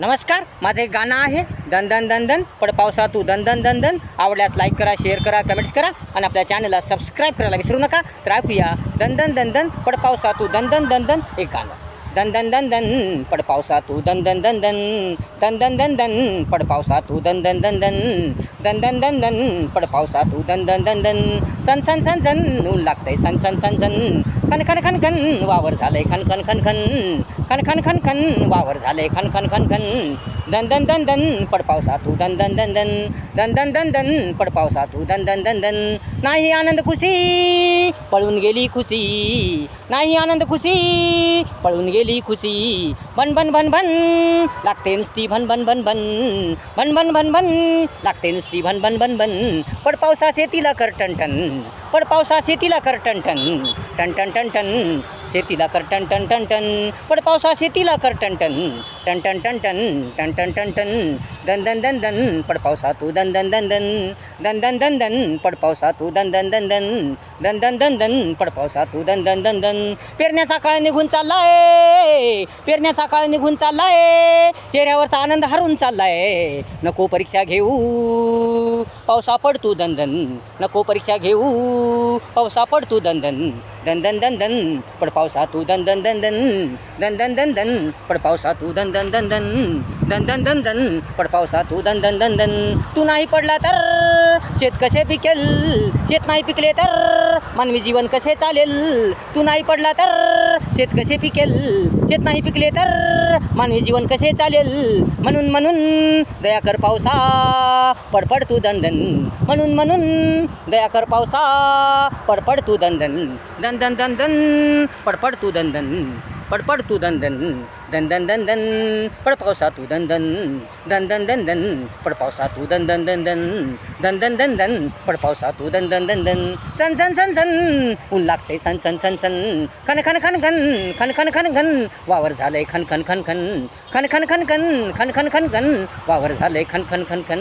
नमस्कार माझं एक गाणं आहे दन दन दन दन पड पावसा तू दन दन दन दन आवडल्यास लाईक करा शेअर करा कमेंट्स करा आणि आपल्या चॅनलला सबस्क्राईब करायला विसरू नका तर ऐकूया दन दन दन दन पड पावसा तू दन दन दन दन एक गाणं दन दन दन दन पड पावसा तू दन दन दन दन दन दन दन दन पड पावसा तू दन दन दन दन दन दन दन दन पड पावसा तू दन दन दन दन सन सन सन सन ऊन लागतंय सन सन सन सन खन खन खन खन वावर झालंय खन खन खन खन खन खन खन खन वावर झालंय खन खन खन खन दन दन दन दन पड पावसा तू दन दन दन दन दन दन दन दन पड पावसा तू दन दन दन दन नाही आनंद खुशी पळून गेली खुशी नाही आनंद खुशी पळून गेली खुशी बन बन बन बन लागते नुसती भन बन बन बन बन बन बन बन लागते नुसती भन बन बन बन पड पावसा शेतीला कर टन टन पावसा शेतीला कर टन टन टन टन टन टन शेतीला कर टन टन टन टन पड पावसा शेतीला कर टन टन टन टन टन टन टन टन टन टन दन दन दन दन पड पावसा तू दन दन दन दन दन दन दन दन पड पावसा तू दन दन दन दन दन दन दन दन पड पावसा तू दन दन दन दन पेरण्याचा काळ निघून चाललाय पेरण्याचा काळ निघून चाललाय चेहऱ्यावरचा आनंद हरून चाललाय नको परीक्षा घेऊ पावसा पड तू दन दन नको परीक्षा घेऊ पावसा पड तू दन दन दन दन दन दन पड पावसा तू दन दन दन दन दन दन दन दन पड पावसा तू दन दन दन दन. दन दन दन दन पड पावसा तू दन दन दन दन तू नाही पडला तर शेत कसे पिकेल? शेत नाही पिकले तर मानवी जीवन कसे चालेल? तू नाही पडला तर शेत कसे पिकेल? शेत नाही पिकले तर मानवी जीवन कसे चालेल? म्हणून म्हणून दया कर पावसा. पडपड तू दंदन म्हणून म्हणून दया कर पावसा. पडपड तू दंदन दन दन दन दन पडपड तू दंदन पडपड तू दंदन दन दन दन दन पड पावसा तू दंदन दन दन दन दन पड पावसा तू दन दन दन दन दन दन दन दन पड पावसा तू दन दन दन दन सन सन सन सन ऊन लागते सन सन सन सन खन खन खन खन खन खन खन खन वावर झालंय खन खन खन खन खन खन खन खन खन खन खन खन वावर झालंय खन खन खन खन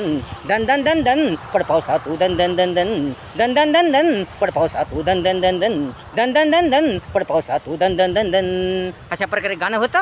दन दन दन दन पड पावसा तू दन दन दन दन दन दन दन दन पड पावसा तू दन दन दन दन दन दन दन दन पड पावसा तू दन दन दन दन अशा प्रकारे गाणं होतं